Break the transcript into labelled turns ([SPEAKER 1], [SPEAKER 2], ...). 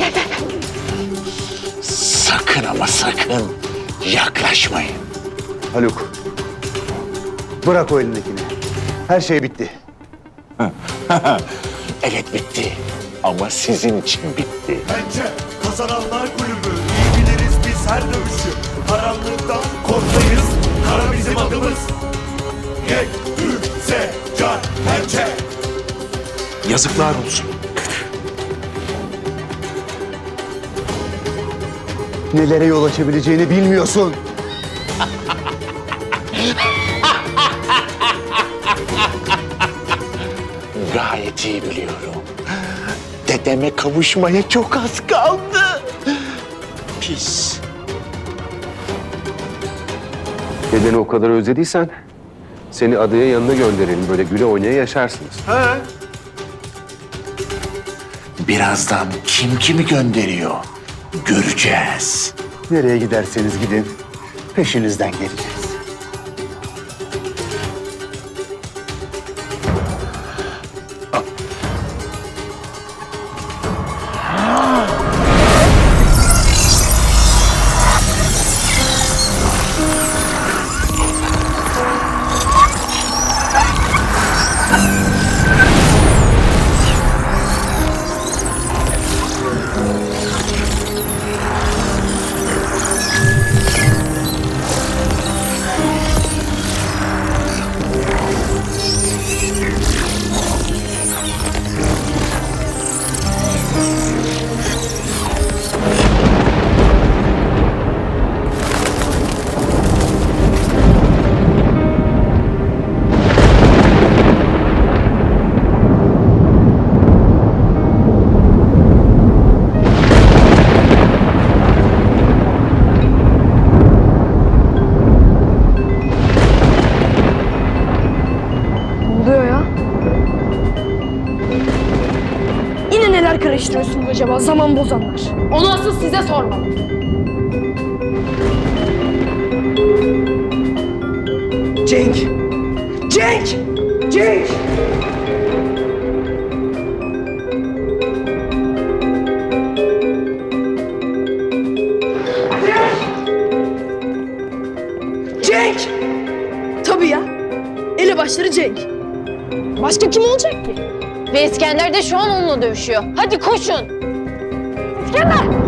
[SPEAKER 1] Gel gel.
[SPEAKER 2] Sakın ama sakın yaklaşmayın.
[SPEAKER 3] Haluk. Bırak o elindekini. Her şey bitti.
[SPEAKER 2] Evet bitti. Ama sizin için bitti.
[SPEAKER 4] Bence kazananlar kulübü İyi biliriz biz her dövüşü Karanlıktan korkmayız Kara bizim adımız Yek, ü, se, can, pençe
[SPEAKER 2] Yazıklar olsun.
[SPEAKER 3] Nelere yol açabileceğini bilmiyorsun.
[SPEAKER 2] Gayet iyi biliyorum. Dedeme kavuşmaya çok az kaldı. Pis.
[SPEAKER 5] Dedeni o kadar özlediysen seni adaya yanına gönderelim. Böyle güle oynaya yaşarsınız.
[SPEAKER 2] Birazdan kim kimi gönderiyor göreceğiz.
[SPEAKER 3] Nereye giderseniz gidin. Peşinizden geleceğiz.
[SPEAKER 1] Karıştırıyorsunuz acaba zaman bozanlar? Onu asıl size sormalı.
[SPEAKER 6] Cenk! Cenk! Cenk! Cenk!
[SPEAKER 1] Tabii ya. Ele başları Cenk. Başka kim olacak ki?
[SPEAKER 7] Ve İskender de şu an onunla dövüşüyor. Hadi koşun. İskender!